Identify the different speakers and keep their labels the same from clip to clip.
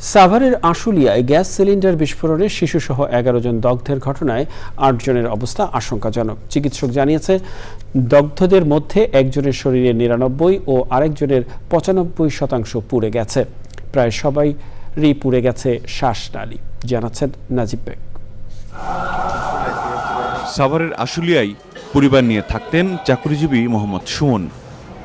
Speaker 1: সাভারের আশুলিয়ায় gas cylinder বিস্ফোরণে শিশুসহ এগারো জন দগ্ধের ঘটনায় আটজনের অবস্থা আশঙ্কাজনক। চিকিৎসক জানিয়েছে, দগ্ধদের মধ্যে একজনের শরীরে নিরানব্বই ও আরেকজনের পঁচানব্বই শতাংশ পুড়ে গেছে। প্রায় সবাইরই পুড়ে গেছে শ্বাসনালী, জানাচ্ছেন নাজিব বেগ।
Speaker 2: সাভারের আশুলিয়ায় পরিবার নিয়ে থাকতেন চাকরিজীবী মোহাম্মদ সুমন।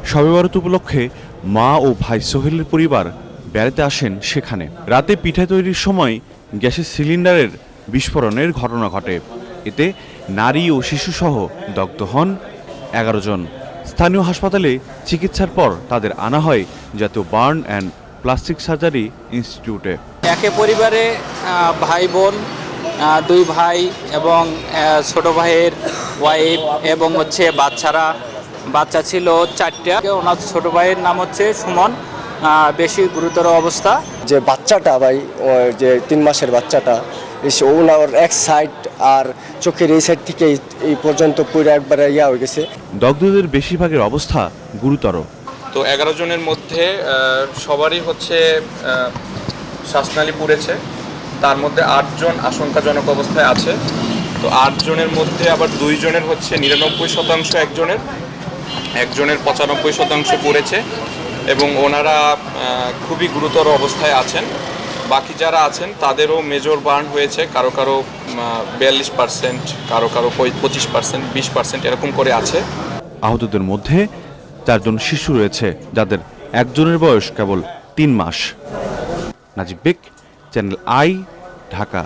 Speaker 2: শবে বরাত উপলক্ষে মা ও ভাই সোহেলের পরিবার বেড়াতে আসেন সেখানে। রাতে পিঠা তৈরির সময় গ্যাসের সিলিন্ডারের বিস্ফোরণের ঘটনা ঘটে। এতে নারী ও শিশুসহ দগ্ধ হন এগারো জন। স্থানীয় হাসপাতালে চিকিৎসার পর তাদের আনা হয় জাতীয় বার্ন অ্যান্ড প্লাস্টিক সার্জারি ইনস্টিটিউটে।
Speaker 3: একে পরিবারে ভাই বোন দুই ভাই এবং ছোট ভাইয়ের ওয়াইফ এবং হচ্ছে বাচ্চারা। বাচ্চা ছিল চারটা। ওনার ছোট ভাইয়ের নাম হচ্ছে সুমন। বেশি গুরুতর অবস্থা।
Speaker 4: যে বাচ্চাটা ভাই যে তিন মাসের বাচ্চাটা ওনার এক সাইড আর চোখের এই সাইড থেকে এই- এই পর্যন্ত পুরো একবারে ইয়া হয়ে গেছে।
Speaker 2: দগ্ধদের বেশিরভাগের অবস্থা গুরুতর।
Speaker 5: তো এগারো জনের মধ্যে সবারই হচ্ছে শ্বাসনালী পুড়েছে। তার মধ্যে আটজন আশঙ্কাজনক অবস্থায় আছে। তো আটজনের মধ্যে আবার দুইজনের হচ্ছে নিরানব্বই শতাংশ একজনের একজনের পঁচানব্বই শতাংশ পড়েছে। এবং ওনারা খুবই গুরুতর অবস্থায় আছেন। বাকি যারা আছেন, তাদেরও মেজর বার্ন হয়েছে। কারও কারও বিয়াল্লিশ পার্সেন্ট কারও কারও পঁচিশ পার্সেন্ট বিশ পার্সেন্ট এরকম করে আছে।
Speaker 2: আহতদের মধ্যে চারজন শিশু রয়েছে, যাদের একজনের বয়স কেবল তিন মাস। Najib Beg channel I, Dhaka.